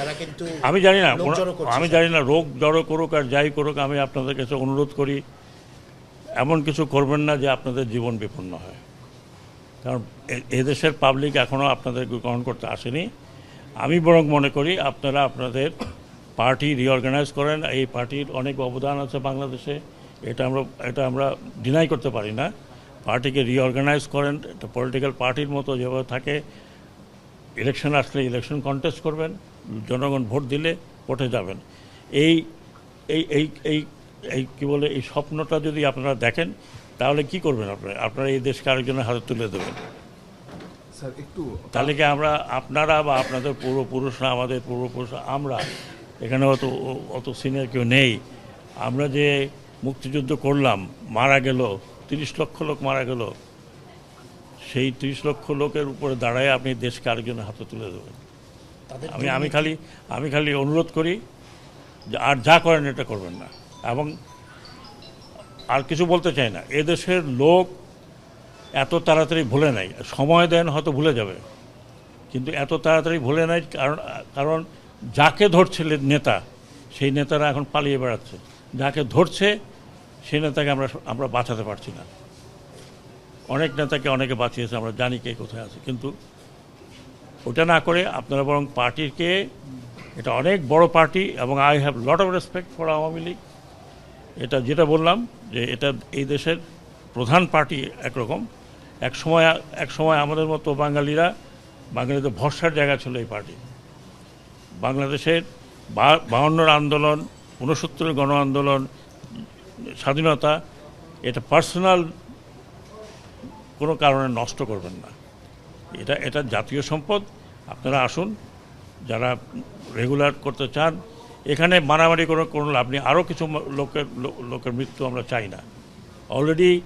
তারা কিন্তু আমি জানি না আমি জানি না রোগ জড়ো করুক আর যাই করুক আমি আপনাদের কাছে অনুরোধ করি এমন কিছু করবেন না যে আপনাদের জীবন বিপন্ন হয়। কারণ এদেশের পাবলিক এখনও আপনাদের গ্রহণ করতে আসেনি। আমি বরং মনে করি আপনারা আপনাদের পার্টি রিঅর্গানাইজ করেন। এই পার্টির অনেক অবদান আছে বাংলাদেশে। এটা আমরা এটা আমরা ডিনাই করতে পারি না। পার্টিকে রিঅর্গানাইজ করেন। একটা পলিটিক্যাল পার্টির মতো যেভাবে থাকে ইলেকশন আসলে ইলেকশন কন্টেস্ট করবেন। জনগণ ভোট দিলে ভোটে যাবেন। এই এই এই এই এই কী বলে এই স্বপ্নটা যদি আপনারা দেখেন তাহলে কি করবেন আপনারা? আপনারা এই দেশকে আরেকজনের হাতে তুলে দেবেন। স্যার একটু তাহলে কি আমরা আপনারা বা আপনাদের পূর্বপুরুষরা আমাদের পূর্বপুরুষরা আমরা? এখানে অত অত সিনিয়র কেউ নেই। আমরা যে মুক্তিযুদ্ধ করলাম মারা গেল তিরিশ লক্ষ লোক মারা গেল সেই তিরিশ লক্ষ লোকের উপরে দাঁড়ায় আপনি দেশকে আরেকজনের হাতে তুলে দেবেন। আমি আমি খালি আমি খালি অনুরোধ করি যে আর যা করেন এটা করবেন না। এবং আর কিছু বলতে চাই না। এদেশের লোক এত তাড়াতাড়ি ভুলে নাই। সময় দেন হয়তো ভুলে যাবে। কিন্তু এত তাড়াতাড়ি ভুলে নাই কারণ কারণ যাকে ধরছে নেতা সেই নেতারা এখন পালিয়ে বেড়াচ্ছে। যাকে ধরছে সেই নেতাকে আমরা আমরা বাঁচাতে পারছি না। অনেক নেতাকে অনেকে বাঁচিয়েছে আমরা জানি কে কোথায় আছে। কিন্তু ওটা না করে আপনারা বরং পার্টিকে, এটা অনেক বড় পার্টি এবং I have lot of respect for Awami League. এটা যেটা বললাম যে এটা এই দেশের প্রধান পার্টি একরকম। এক সময় এক সময় আমাদের মতো বাঙালিরা, বাঙালিদের ভরসার জায়গা ছিল এই পার্টি। বাংলাদেশের বাহান্নর আন্দোলন, ঊনসত্তরের গণ আন্দোলন, স্বাধীনতা, এটা পার্সোনাল কোনো কারণে নষ্ট করবেন না। এটা এটা জাতীয় সম্পদ। আপনারা আসুন, যারা রেগুলার করতে চান, এখানে মারামারি করে কোনো লাভ নেই। আরও কিছু লোকের লোকের মৃত্যু আমরা চাই না। অলরেডি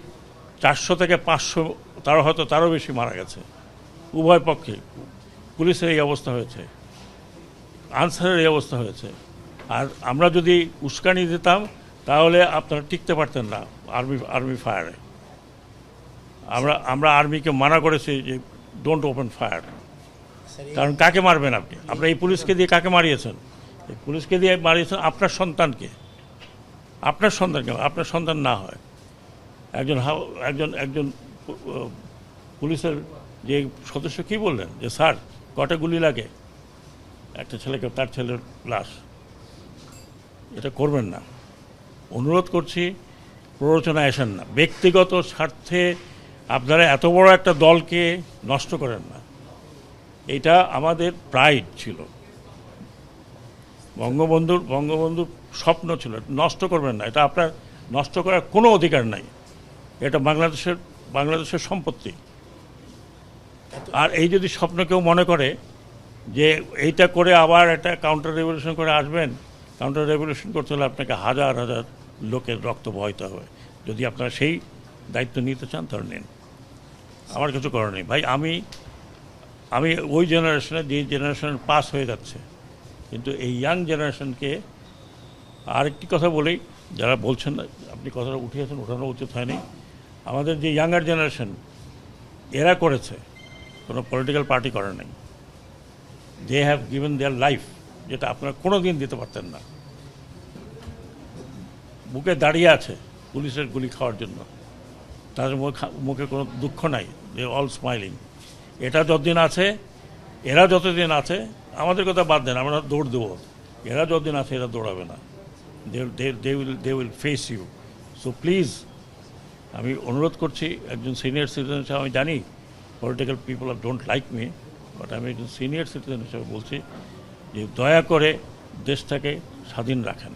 চারশো থেকে পাঁচশো, তারও হয়তো তারও বেশি মারা গেছে। উভয় পক্ষে। পুলিশের এই অবস্থা হয়েছে। আনসারের এই অবস্থা হয়েছে। আর আমরা যদি উস্কানি দিতাম, তাহলে আপনারা টিকতে পারতেন না আর্মি আর্মি ফায়ারে। আমরা আমরা আর্মিকে মানা করেছি যে ডোন্ট ওপেন ফায়ার কারণ কাকে মারবেন আপনি? আপনি এই পুলিশকে দিয়ে কাকে মারিয়েছেন? এই পুলিশকে দিয়ে মারিয়েছেন আপনার সন্তানকে। আপনার সন্তানকে আপনার সন্তান না হয়। একজন একজন একজন পুলিশের যে সদস্য কি বললেন? যে স্যার কটা গুলি লাগে? একটা ছেলেকে তার ছেলের লাশ। এটা করবেন না। অনুরোধ করছি প্ররোচনায় আসেন না। ব্যক্তিগত স্বার্থে আপনারা এত বড় একটা দলকে নষ্ট করেন না। এটা আমাদের প্রাইড ছিল। বঙ্গবন্ধুর বঙ্গবন্ধুর স্বপ্ন ছিল, নষ্ট করবেন না। এটা আপনার নষ্ট করার কোনো অধিকার নাই। এটা বাংলাদেশের বাংলাদেশের সম্পত্তি। আর এই যদি স্বপ্ন কেউ মনে করে যে এইটা করে আবার একটা কাউন্টার রেভলিউশন করে আসবেন কাউন্টার রেভলিউশন করতে হলে আপনাকে হাজার হাজার লোকের রক্ত বহাইতে হবে। যদি আপনারা সেই দায়িত্ব নিতে চান তাহলে নিন। আমার কিছু করার নেই। ভাই, আমি আমি ওই জেনারেশনে যে জেনারেশন পাস হয়ে যাচ্ছে, কিন্তু এই ইয়াং জেনারেশনকে আরেকটি কথা বলি, যারা বলছেন আপনি কথাটা উঠিয়েছেন, ওঠানো উচিত হয়নি। আমাদের যে ইয়াঙ্গার জেনারেশন এরা করেছে, কোনো পলিটিক্যাল পার্টি করে নাই। They have given their life যেটা আপনারা কোনো দিন দিতে পারতেন না। বুকে দাঁড়িয়ে আছে, পুলিশের গুলি খাওয়ার জন্য। তাদের মুখ- কোনো দুঃখ নাই। দে অল স্মাইলিং এটা যতদিন আছে, এরা যতদিন আছে, আমাদের কথা বাদ দেন, আমরা দৌড় দেবো। এরা যতদিন আছে, এরা দৌড়াবে না। They will they will face you so please আমি অনুরোধ করছি, একজন সিনিয়র সিটিজেন হিসেবে, আমি জানি political people are don't like me but আমি একজন সিনিয়র সিটিজেন হিসেবে বলছি যে দয়া করে দেশটাকে স্বাধীন রাখেন।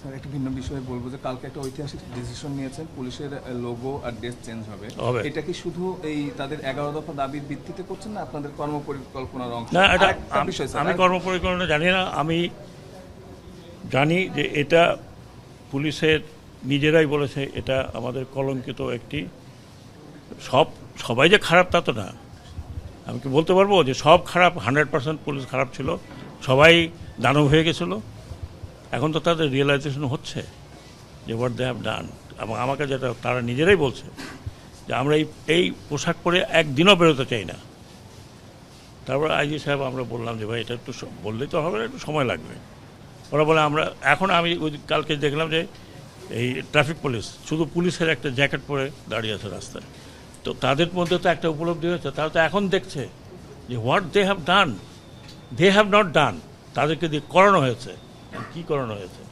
স্যার একটা ভিন্ন বিষয়ে বলব যে কালকে একটা ঐতিহাসিক ডিসিশন নিয়েছেন পুলিশের লোগো আর ড্রেস চেঞ্জ হবে। এটা কি শুধু এই তাদের এগারো দফা দাবির ভিত্তিতে করছেন না আপনাদের কর্মপরিকল্পনার অংশ? না এটা বিষয় আমি কর্মপরিকল্পনা জানি না আমি জানি যে এটা পুলিশের নিজেরাই বলেছে এটা আমাদের কলঙ্কিত একটি সব সবাই যে খারাপ তা তো না। আমি কি বলতে পারব যে সব খারাপ হান্ড্রেড পার্সেন্ট পুলিশ খারাপ ছিল সবাই দানব হয়ে গেছিল। এখন তো তাদের রিয়েলাইজেশন হচ্ছে যে হোয়াট দে হ্যাভ ডান এবং আমাকে যেটা তারা নিজেরাই বলছে যে আমরা এই এই পোশাক পরে একদিনও বেরোতে চাই না। তারপর আইজি সাহেব আমরা বললাম যে ভাই, এটা একটু বললেই তো হবে একটু সময় লাগবে। ওরা বলে, আমরা এখন আমি ওই কালকে দেখলাম যে এই ট্রাফিক পুলিশ শুধু পুলিশের একটা জ্যাকেট পরে দাঁড়িয়ে আছে রাস্তায়। তো তাদের মধ্যে তো একটা উপলব্ধি হয়েছে, তারা তো এখন দেখছে যে what they have done they have not done তাদেরকে দিয়ে করানো হয়েছে। কী করানো হয়েছে?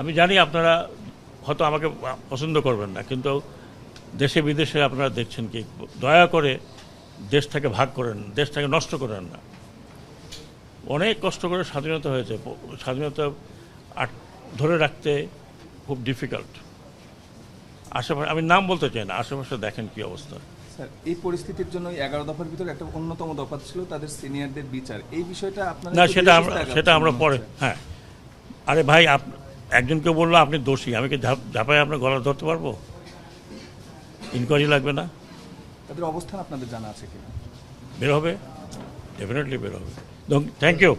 আমি জানি আপনারা হয়তো আমাকে পছন্দ করবেন না, কিন্তু দেশে বিদেশে আপনারা দেখছেন কি, দয়া করে দেশটাকে ভাগ করেন, দেশটাকে নষ্ট করেন না। অনেক কষ্ট করে স্বাধীনতা হয়েছে স্বাধীনতা ধরে রাখতে খুব ডিফিকাল্ট আশেপাশে, আমি নাম বলতে চাই না, আশেপাশে দেখেন কি অবস্থা। স্যার এই পরিস্থিতির জন্য এগারো দফার ভিতরে একটা অন্যতম দফা ছিল তাদের সিনিয়রদের বিচার। এই বিষয়টা আপনারা না সেটা সেটা আমরা পরে হ্যাঁ। আরে ভাই আপ একজনকে বলল আপনি দোষী। আমি কি ঝাপ ঝাপায় আপনার গলা ধরতে পারব? ইনকোয়ারি লাগবে না? তাদের অবস্থান আপনাদের জানা আছে কিনা? বের হবে? ডেফিনেটলি বের হবে। Thank you